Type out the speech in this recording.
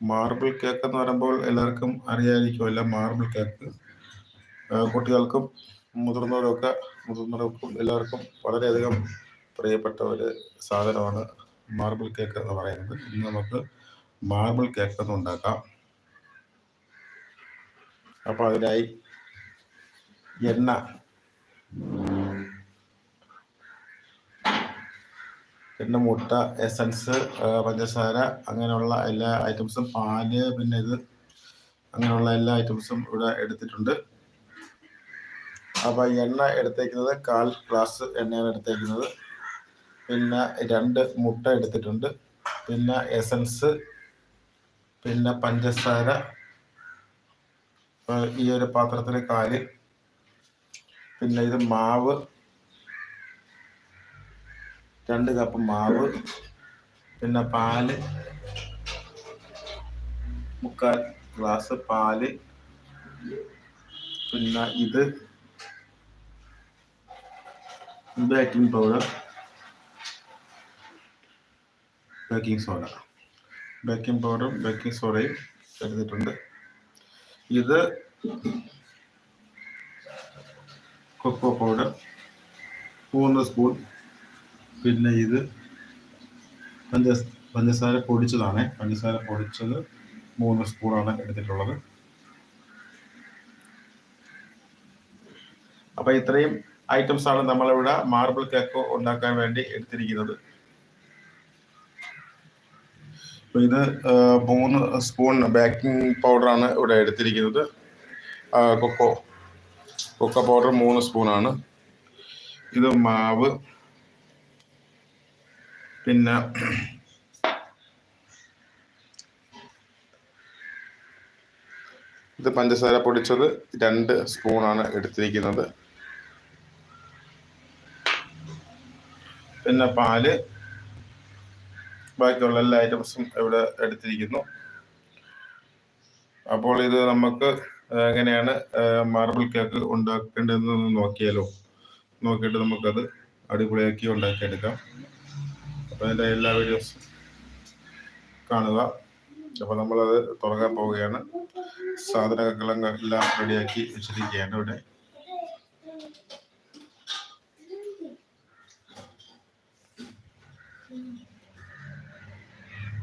Marble cake എന്ന് പറയുമ്പോൾ എല്ലാവർക്കും അറിയാതിരിക്കുമല്ല മാർബിൾ കേക്ക് കുട്ടികൾക്കും മുതിർന്നവരൊക്കെ മുതിർന്നവർക്കും എല്ലാവർക്കും വളരെയധികം പ്രിയപ്പെട്ട ഒരു സാധനമാണ് മാർബിൾ കേക്ക് എന്ന് പറയുന്നത്. ഇന്ന് നമുക്ക് മാർബിൾ കേക്ക് ഒന്ന് ഉണ്ടാക്കാം. അപ്പോൾ അതിനായി എണ്ണ. പിന്നെ മുട്ട എസൻസ് പഞ്ചസാര അങ്ങനെയുള്ള എല്ലാ ഐറ്റംസും പാൽ പിന്നെ ഇത് അങ്ങനെയുള്ള എല്ലാ ഐറ്റംസും ഇവിടെ എടുത്തിട്ടുണ്ട്. അപ്പോൾ എണ്ണ എടുത്തേക്കുന്നത് കാൽ ഗ്ലാസ് എണ്ണയാണ് എടുത്തേക്കുന്നത്. പിന്നെ രണ്ട് മുട്ട എടുത്തിട്ടുണ്ട്. പിന്നെ എസൻസ് പിന്നെ പഞ്ചസാര ഈ ഒരു പാത്രത്തിൽ കാൽ പിന്നെ ഇത് മാവ് രണ്ട് കപ്പ് മാവ് പിന്നെ പാൽ മുക്കാൽ ഗ്ലാസ് പാൽ പിന്നെ ഇത് baking powder baking soda baking പൗഡറും ബേക്കിംഗ് സോഡയും എടുത്തിട്ടുണ്ട്. ഇത് കൊക്കോ പൗഡർ മൂന്ന് സ്പൂൺ പിന്നെ ഇത് പഞ്ച പഞ്ചസാര പൊടിച്ചതാണ്. പഞ്ചസാര പൊടിച്ചത് മൂന്ന് സ്പൂണാണ് എടുത്തിട്ടുള്ളത്. അപ്പൊ ഇത്രയും ഐറ്റംസ് ആണ് നമ്മളിവിടെ മാർബിൾ കേക്ക് ഉണ്ടാക്കാൻ വേണ്ടി എടുത്തിരിക്കുന്നത്. അപ്പൊ ഇത് മൂന്ന് സ്പൂൺ ബേക്കിംഗ് പൗഡറാണ് ഇവിടെ എടുത്തിരിക്കുന്നത്. കൊക്കോ. കൊക്കോ പൗഡർ മൂന്ന് സ്പൂണാണ്. ഇത് മാവ് പിന്നെ ഇത് പഞ്ചസാര പൊടിച്ചത് രണ്ട് സ്പൂണാണ് എടുത്തിരിക്കുന്നത്. പിന്നെ പാൽ. ബാക്കിയുള്ള എല്ലാ ഐറ്റംസും ഇവിടെ എടുത്തിരിക്കുന്നു. അപ്പോൾ ഇത് നമുക്ക് എങ്ങനെയാണ് മാർബിൾ കേക്ക് ഉണ്ടാക്കേണ്ടതെന്ന് നോക്കിയാലോ. നോക്കിയിട്ട് നമുക്കത് അടിപൊളിയാക്കി ഉണ്ടാക്കിയെടുക്കാം. അപ്പോൾ അതിന്റെ എല്ലാ വീഡിയോസ് കാണുക. അപ്പോൾ നമ്മളത് തുടങ്ങാൻ പോവുകയാണ്. സാധനങ്ങളെല്ലാം റെഡിയാക്കി വെച്ചിരിക്കുകയാണ് ഇവിടെ.